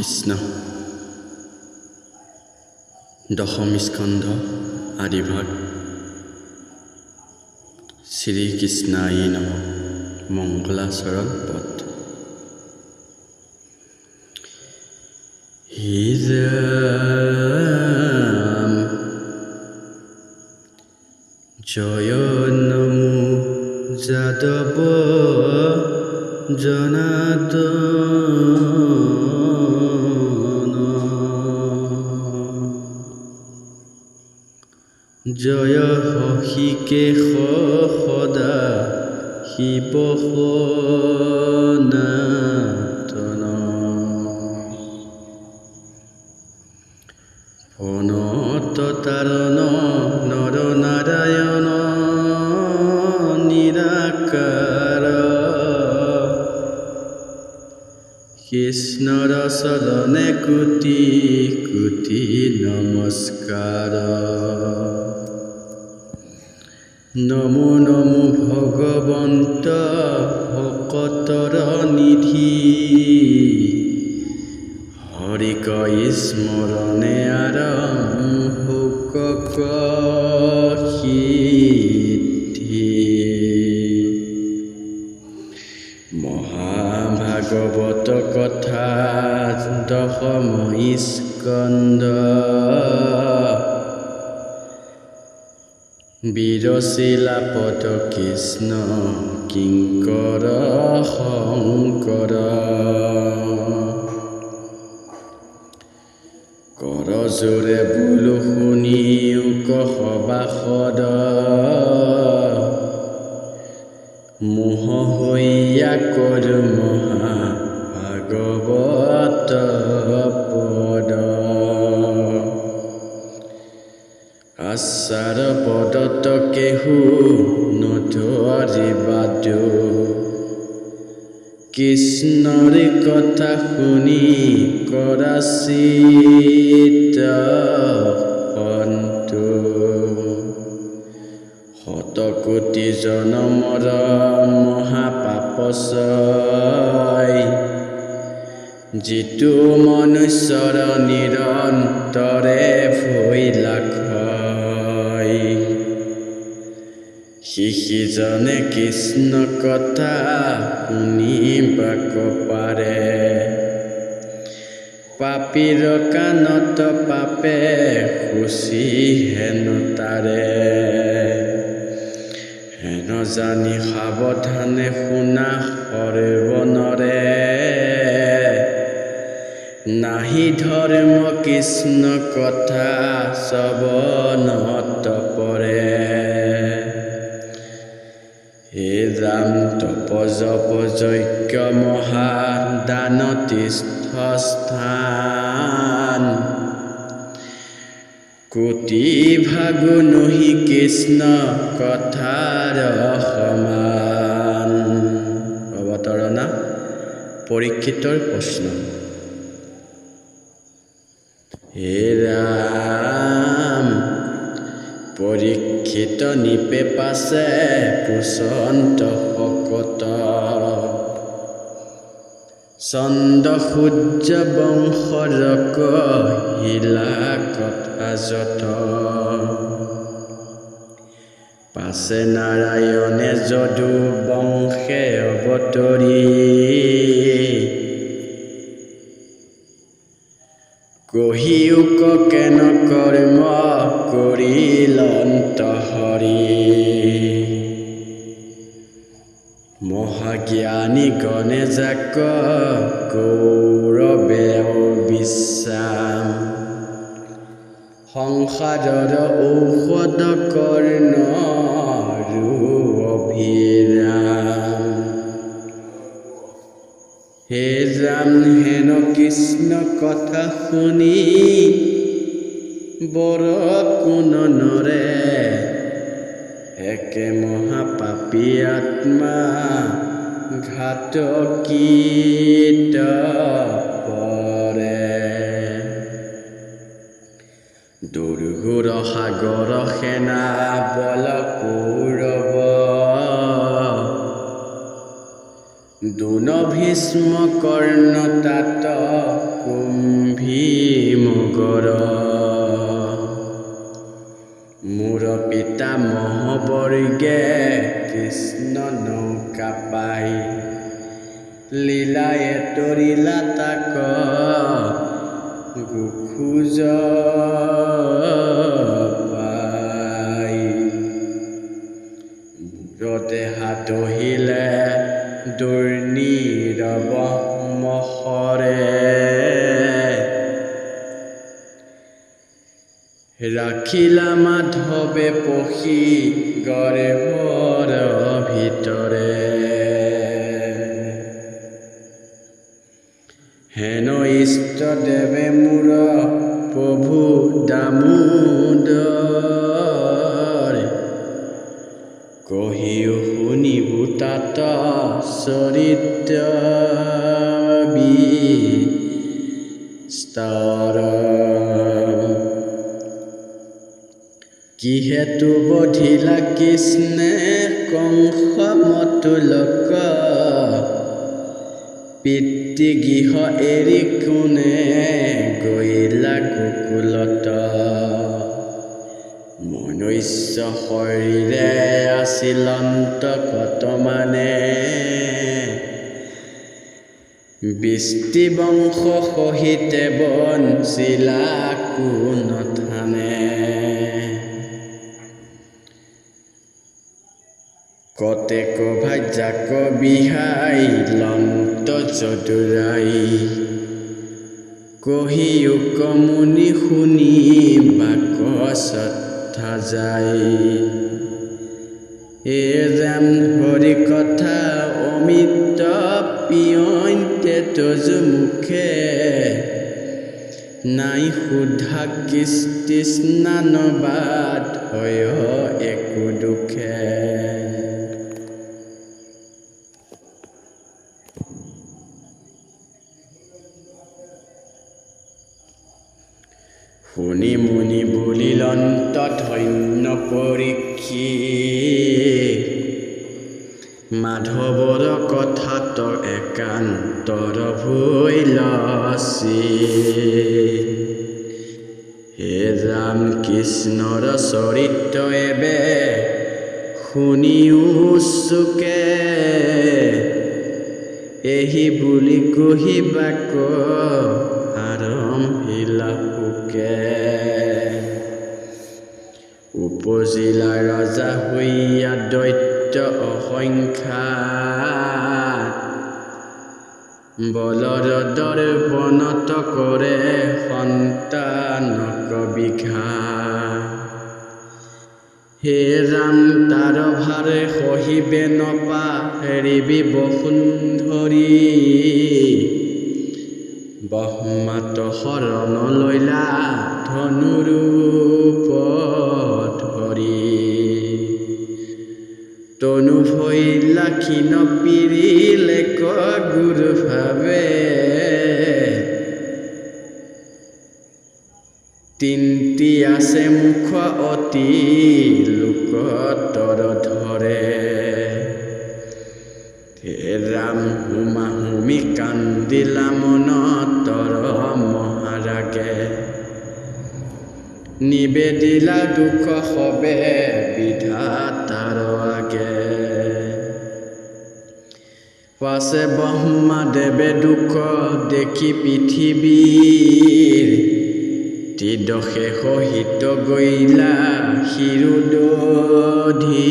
কৃষ্ণ দশম স্কন্ধ আদিভাগ শ্ৰীকৃষ্ণাই নম মংগলাচৰণ পথ হে ৰাম জয় নমো যাদৱ জনাৰ্দন হৃষিকেশ সদা শিৱ সনাতন প্ৰণত তাৰণ নৰ নাৰায়ণ নিৰাকাৰ কৃষ্ণৰ কোটি কোটি নমস্কাৰ নমো নমো ভগৱন্ত ভকতৰ নিধি। হৰিক স্মৰণে আৰম্ভ সিদ্ধি মহাভাগৱত কথা দশম স্কন্দ বীৰশিলা পদ কৃষ্ণ কিংকৰ শংকৰ। কৰজোৰে বোলো শুনিও কসবাসদ মোহ হৈয়া কৰ মহা আচাৰ পদত কেহু নধৰিবাদ কৃষ্ণৰ কথা শুনি কৰাচিত সন্তু শতকোটি জনমৰ মহাপাপচয়। যিটো মনুষ্যৰ নিৰন্তৰে ভৈলা শিশিজনে কৃষ্ণ কথা শুনিবাক পাৰে পাপীৰ কাণত পাপে, খুচি হেন তাৰে। হেন জানি সাৱধানে শুনা সৰ্বনৰে নাহি ধৰ্ম কৃষ্ণ কথা শ্ৰৱণত তপ জপ যজ্ঞ মহাদান তীৰ্থস্থান কোটি ভাগু নহি কৃষ্ণ কথাৰ সমান অৱতৰণা পৰীক্ষিতৰ প্ৰশ্ন হে ৰাম পৰীক্ষিত নিপে পাছে পুচন্ত শকত চন্দ সূৰ্য বংশৰক শিলা কথা যত পাছে নাৰায়ণে যদু বংশে অৱতৰি। কহিউক কেন কৰ্ম কৰিলন্ত হৰি মহাজ্ঞানী গণে যাক গৌৰৱে বিশ্বাম সংসাৰৰ ঔষধ কৰ্ণ অভিৰাম হে ৰাম, হেন কৃষ্ণ কথা শুনি বৰ কোন নৰে একে মহাপাপী আত্মা ঘাত কীট পৰে দুৰ্ঘুৰ সাগৰ সেনা বল কৌৰৱ। দোন ভীষ্ম কৰ্ণ তাত কুম কৰ মোৰ পিতা মহবৰ্গে কৃষ্ণ নৌকা পাই লীলায়ে তৰিলা তাক গোখোজ পাই হাত আহিলে দুৰ্নীৰৱ ৰাখিলা মাধৱে পশী গৰ্ভৰ ভিতৰে। হেন ইষ্টদেৱে মোৰ প্ৰভু দামোদৰ। কহিও শুনিব তাত চৰিত্ৰ বিস্তাৰ কিহেতু বধিলা কৃষ্ণে কংস মতুলক, পিতৃগৃহ এৰি কোনে গৈলা গোকুলত? মনুষ্য শৰীৰে আছিল অন্তকত মানে? বৃষ্টি বংশ সহিতে বঞ্চিলা কোন থানে কতেক ভাজ্যাক বিহাই, লন্ত চতুৰাই কহিও কমুনি শুনি বাক শ্ৰদ্ধা যায় এ ৰাম হৰি কথা অমিত পিয়ন্তে তজ মুখে। নাই সোধা কৃষ্ণানবাদ হয় একো দুখে। শুনি মুনি বুলিলন্ত ধন্য পৰীক্ষী। মাধৱৰ কথাত একান্তৰ ভৈলচি হে ৰাম কৃষ্ণৰ চৰিত্ৰ এবে, শুনিও চুকে। এহি বুলি কহিবাক আৰম্ভিলা। পোকে উপজিলা ৰজা হৈয়া দৈত্য অসংখ্যা। বলৰদৰ বনত কৰে সন্তানক বিঘা হে ৰাম, তাৰ ভাৰে সহিবে নপা, হেৰিবি বসুন্ধৰি। ব্ৰহ্মাত শৰণ লৈলা ধনুৰূপ ধৰি তনু ভৈলা ক্ষীণ পিৰিলে ক গুৰু ভাৱে তিনটি আছে মুখ অতি লোকতৰ ধৰে ৰাম হুমা হুমি কান্দিলা মনতৰ মহাৰাগে নিবেদিলা দুখ সবে বিধাতাৰ আগে। পাছে ব্ৰহ্মাদেৱে দুখ দেখি পৃথিৱীৰ ত্ৰিদশে সহিত গৈলা শিৰোদধি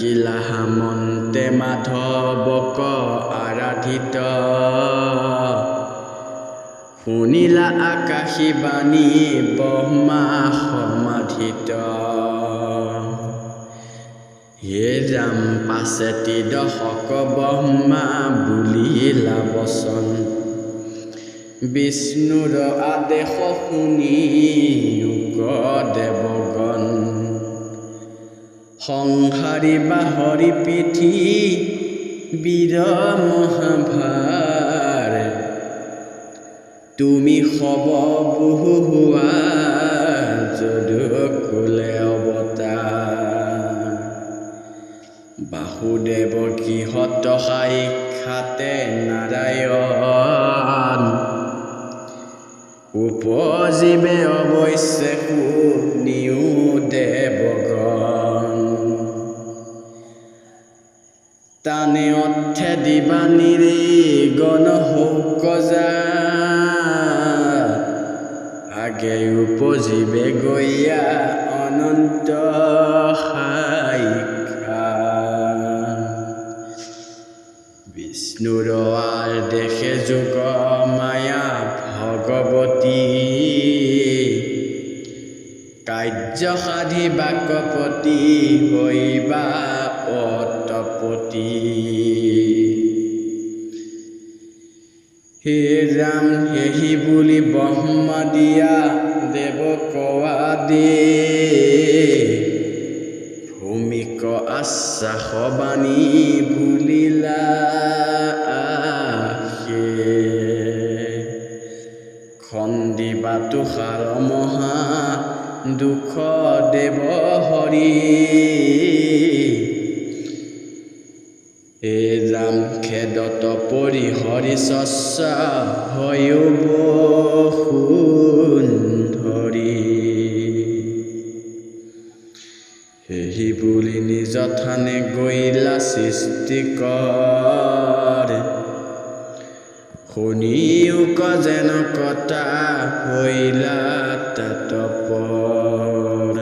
লাগিলা হামন্তে মাধৱক আৰাধিত। শুনিলা আকাশী বাণী ব্ৰহ্মা সমাধিত। হে ৰাম পাছে ত্ৰিদশক ব্ৰহ্মা বুলিলা বচন। বিষ্ণুৰ আদেশ শুনি দেৱগণ সংসাৰী বাহৰি পিঠি বীৰ মহাভাৰ তুমি সব বহু হোৱা যদু কুলে অৱতাৰ বাসুদেৱ কিহত সাক্ষাতে নাৰায়ণ। উপজীৱে অৱশ্যে শুনিও দেৱগণ অৰ্থে রে গণ তুষাৰ মহা দুখ দেৱ হৰি এ ৰাম খেদত পৰি হৰি চৰ্চা হয়ো সুন্ধৰি সেহি বুলি নিজ থানে গৈলা সৃষ্টি কৰ। শুনিও যেন কটা হৈলা তাতপৰ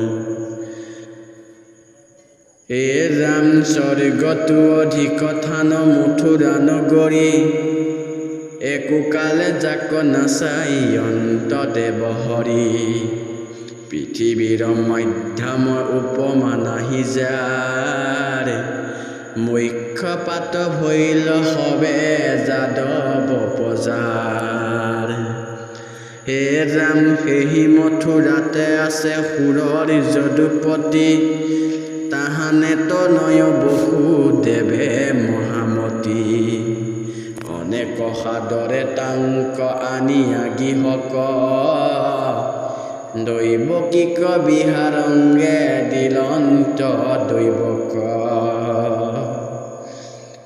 হে ৰাম স্বৰ্গতো অধিক থান মথুৰা নগৰী একো কালে যাক নাচাই অন্ত দেৱ হৰি। পৃথিৱীৰ মধ্যম উপমা নাহি যাৰ। মুখ্য পাত ভৈল সবে যাদৱ হে ৰাম সেহি মথুৰাতে আছে সুৰৰ যদুপতি। তাহানে তনয় বহু দেৱে মহামতী। অনেক সাদৰে তাংক আনি আগিহক দৈৱকীক বিহাৰংগে দিলন্ত দৈৱক।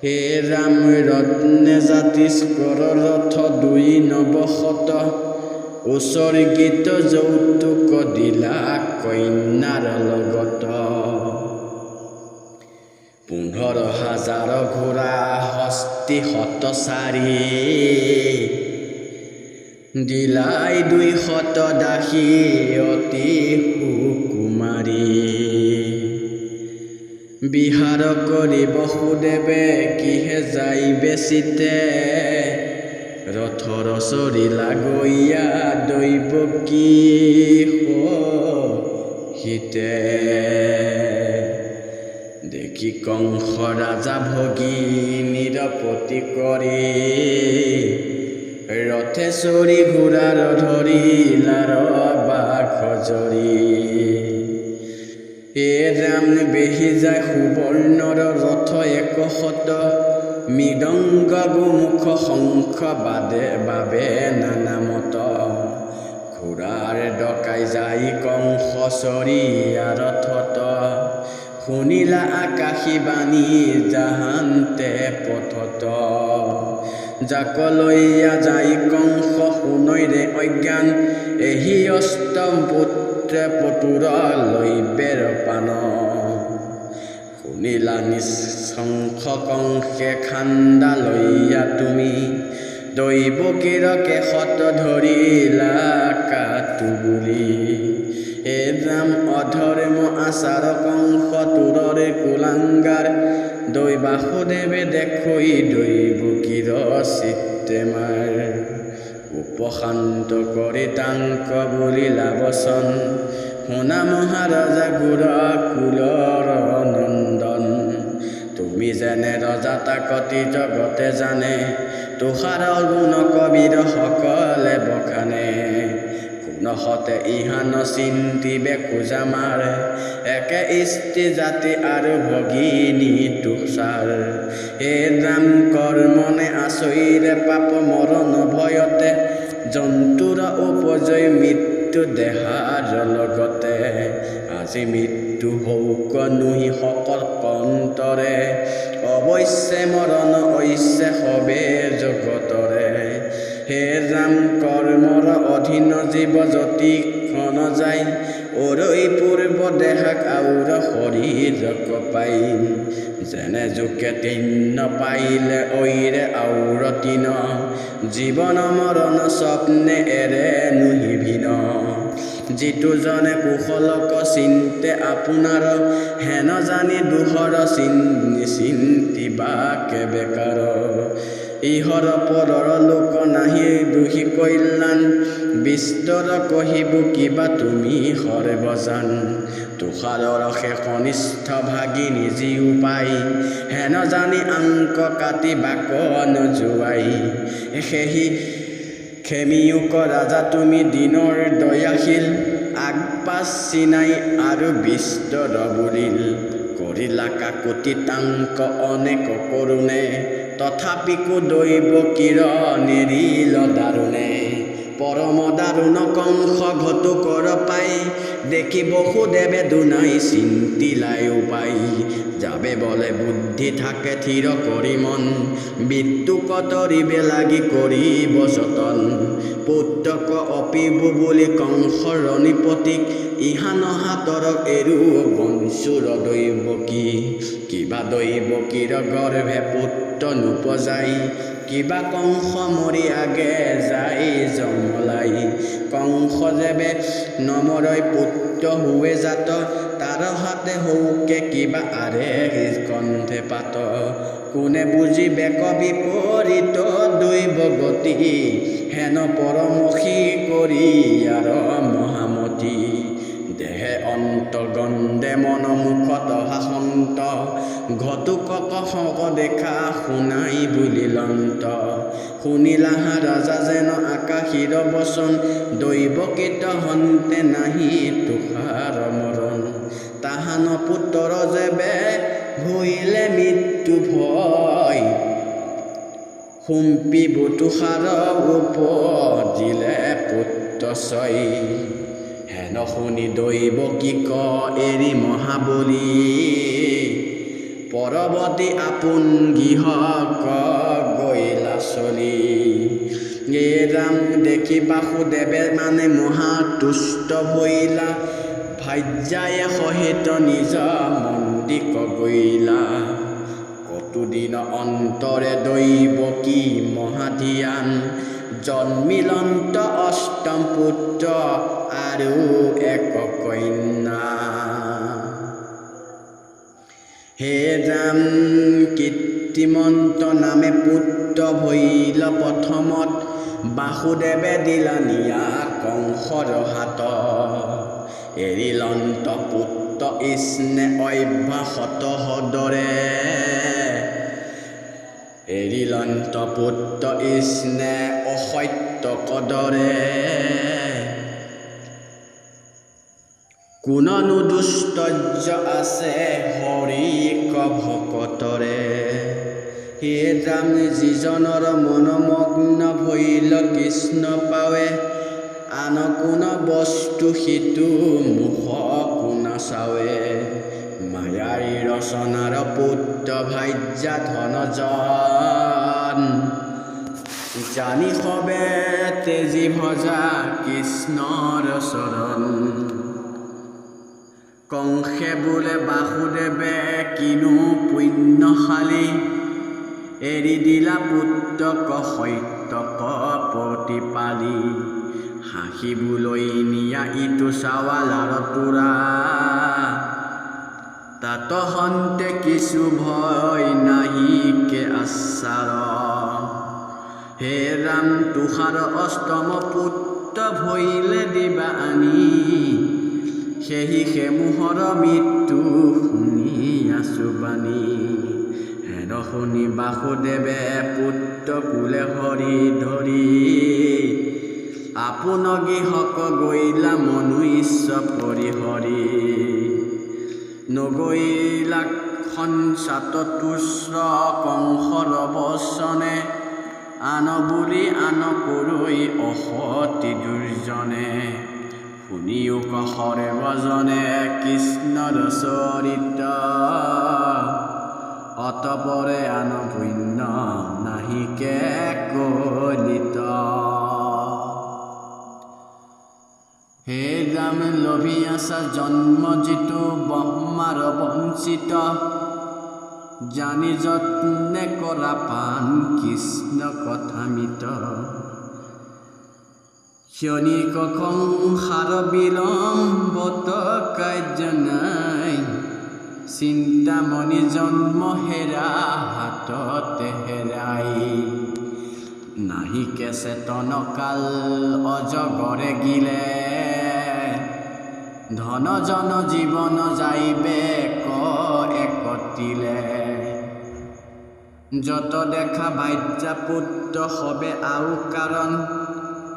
হে ৰাম ৰত্নে জাতিস্কৰ ৰথ দুই নৱশত। উচৰ্গিত যৌতুক দিলা কন্যাৰ লগত। পোন্ধৰ হাজাৰ ঘোঁৰা হস্তি শত চাৰি দিলাই দুই শত দাসী অতি সুকুমাৰী। বিহাৰ কৰি বসুদেৱে কিহে যাই বেচিতে ৰথৰ চৰিলা গৈয়া দৈৱকী হিতে। দেখি কংস ৰাজা ভগী নিৰপতি কৰি, ৰথে চৰি ঘোঁৰাৰ ধৰিলাৰ বাঘ জৰি। হে ৰাম বেহি যায় সুবৰ্ণৰ ৰথ একশত মৃদংগ গোমুখ শংখ বাদে বাবে নানামত। ঘোঁৰাৰ ডকাই যাই কংস চৰিয়া ৰথত শুনিলা আকাশী বাণী জাহান্তে পথত। জাকলৈয়া যাই কংস শুনৈৰে অজ্ঞান। এহি অষ্টম পুত্ৰে পতুৰ লৈ বেৰ শুনিলা নিশংস কংসে খান্দা লৈয়া তুমি দৈৱকীৰ কেশত ধৰিলা কাটো বুলি হে ৰাম অধৰ্ম আচাৰ কংস তোৰৰে কুলাংগাৰ দৈ বাসুদেৱে দেখৈ দৈৱকীৰ চিত্তে মাৰ উপশান্ত কৰি তাংক বুলিলা বচন শুনা মহাৰজা গুৰ কুলৰ নন্দন। তুমি যেনে ৰজা তাকতি জগতে জানে, তুষাৰ গুণ কবিৰ সকলে বখানে। কোনহতে ইহান চিন্তিবে খোজা মাৰে, একে ইষ্টি জাতি আৰু ভগিনী তুষাৰ। হে ৰাম কৰ্মনে আচৰিৰে পাপ মৰণ ভয়তে, জন্তুৰ উপজয় মৃত্যু দেহাৰ লগতে, আজি মৃত্যু হৌক নুহি সকল কন্তৰে অৱশ্যে মৰণ ঐশ্যে সবে জগতৰে। হে ৰাম, কৰ্মৰ অধীন জীৱ যতিখন যায়। অৰৈ পূৰ্ব দেহাক আউৰ শৰীৰ কপাই যেনে জোকে তিন্ন পাইলে ঐৰে আউৰ তিন। জীৱন মৰণ স্বপ্নে এৰে নুহিভিন যিটো জনে কুশলক চিন্তে আপোনাৰ হেন জানি দুহৰ চিন চিন্তিবাকে বেকাৰ ইহৰ পৰৰ লোক নাহি দুখী কল্যাণ বিস্তৰ কহিব কিবা তুমি সৰ্বজান। তুষাৰৰ শেষ কনিষ্ঠ ভাগিনী যি উপায় হেন জানি আংক কাটি বাক নোযোৱাই সেহি খেমিয়োক ৰাজা তুমি দিনৰ দয়াশীল। আগপাছ চিনাই আৰু বিস্তৰ বুলিল কৰিলা কাকতি তাংক অনেক কৰোণে তথাপিকো দৈৱ কিৰ নেৰিল দাৰুণে। পৰম দাৰুণ কংস ঘটু কৰ পাই, দেখি বসুদেৱে দুনাই চিন্তিলাই উপায় যাবে বলে বুদ্ধি থাকে থিৰ কৰি মন বিদ্যু কতৰিবে লাগি কৰিব যতন। পুত্ৰক অপিব বুলি কংসৰ নিপতিক ইহান হাতৰক এৰু বংশুৰ দৈৱকী। কিবা দৈৱকীৰ গৰ্ভে পুত্ৰ নোপজাই কিবা কংস মৰি আগে যাই জমলাই কংস যেবে নমৰৈ পুত্ৰ হুৱে জাত, তাৰ হাতে হৌকে কিবা আৰে কণ্ঠে পাত। কোনে বুজিবে বিপৰীত দৈৱ গতি হেন পৰমসী কৰি আৰ মহামতী অন্ত গন্ধে মন মুখত হাসন্ত ঘটুকক শক দেখা শুনাই বুলিলন্ত। শুনিলাহা ৰাজা যেন আকাশীৰ বচন, দৈৱকীত হন্তে নাহি তুষাৰ মৰণ। তাহান পুত্ৰ যেবে ভৈলে মৃত্যু ভয়। সুম্পিব তুষাৰ উপজিলে পুত্ৰ ছয় হেন শুনি দৈৱকীক এৰি মহাবলী? পৰৱতী আপোন গৃহক গৈলা চলি। এ ৰাম দেখি বাসুদেৱে মানে মহাতুষ্ট ভৈলা ভাজ্যায়ে সহিত নিজ মন্দিক গৈলা কতোদিন অন্তৰে দৈৱকী মহাধিয়ান? জন্মিলন্ত অষ্টম পুত্ৰ আৰু এক কন্যা। হে ৰাম কীৰ্তিমন্ত নামে পুত্ৰ ভৈল প্ৰথমত বাসুদেৱে দিলা নিয়া কংসৰ হাত। এৰিলন্ত পুত্ৰ ইষ্ণে অভ্যাসত সদৰে এৰিলন্ত পুত্ৰ ইষ্ণে অসত্য কদৰে। কোননো দুষ্টৰ্য আছে হৰিক ভকতৰে। হে ৰাম, যিজনৰ মনমগ্ন ভৈল কৃষ্ণ পাৱে, আন কোন বস্তু সিটো মুখ কোন চাৱে। মায়াৰী ৰচনাৰ পুত্ৰ ভাজ্যা ধনজন। জানি সবে তেজী ভজা কৃষ্ণৰ চৰণ কংসে বোলে বাসুদেৱে কিনো পুণ্যশালী, এৰি দিলা পুত্ৰক সত্যক প্ৰতিপালি। হাঁহিবলৈ নিয়া ইটো চাৱালাৰ তোৰা। তাত কিছু ভয় নাহিকে আচাৰ। হে ৰাম তুষাৰ অষ্টম পুত্ৰ ভৈলে দিবা আনি সেহি সেমুহৰ মৃত্যু শুনি আছো বাণী। হেন শুনি বাসুদেৱে পুত্ৰ কুলে হৰি ধৰি। আপোন গৃহক গৈলা মনুষ্য পৰিহৰি। নগৈলা সঞ্চাত তুচ্ছ কংসৰ বচনে আন বুলি আনকৰৈ অসতি দুৰ্জনে। শুনিও কষৰে বজনে কৃষ্ণ ৰচৰিত অতপৰে আন পুণ্য নাহিকে কলিত। হে ৰাম লভি আছা জন্ম যিটো ব্ৰহ্মাৰ বঞ্চিত। জানি যত্নে কৰা পাণ কৃষ্ণ কথামিত ক্ষণিক সংসাৰ বিলম্বত কাৰ্য নাই চিন্তামণি জন্ম হেৰা হাততে হেৰাই নাহিকে চেতনকাল অজগৰে গিলে, ধন জন জীৱন যাইবে ক একতিলে। যত দেখা বাজ্যা পুত্ৰ সবে আও কাৰণ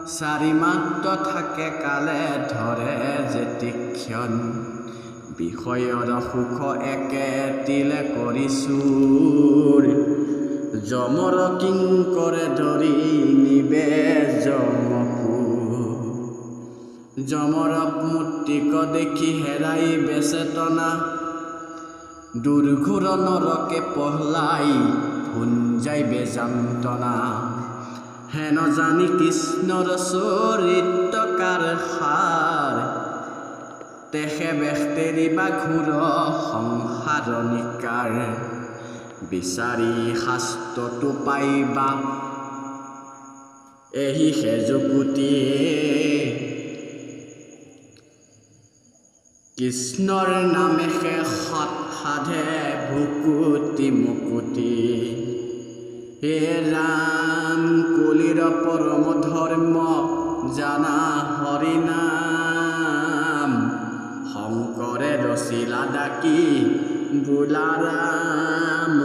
চাৰি মাত্ৰ থাকে কালে ধৰে যেতিক্ষণ বিষয়ৰ সুখ একে তিলে কৰিছোঁ কিং কৰে ধৰি নিবে যমকু। যমৰ মূৰ্তিক দেখি হেৰাই বেচেতনা। দুৰ্ঘোৰ নৰকে পহলাই ভুঞ্জাই বেজান্তনা হেন জানি কৃষ্ণৰ চৰিত্ৰকাৰ সাৰ তেখে বেখতেৰি বা ঘূৰ সংসাৰ নিকাৰ। বিচাৰি শাস্ত্ৰটো পাইবা। এহি সেজুকুটি কৃষ্ণৰ নামে শেষত সাধে ভুকুতি মুকুতি হে রাম কলিৰ পরম ধর্ম জানা হৰিনাম শংকৰে ৰচিলা ডাকি বোলা ৰাম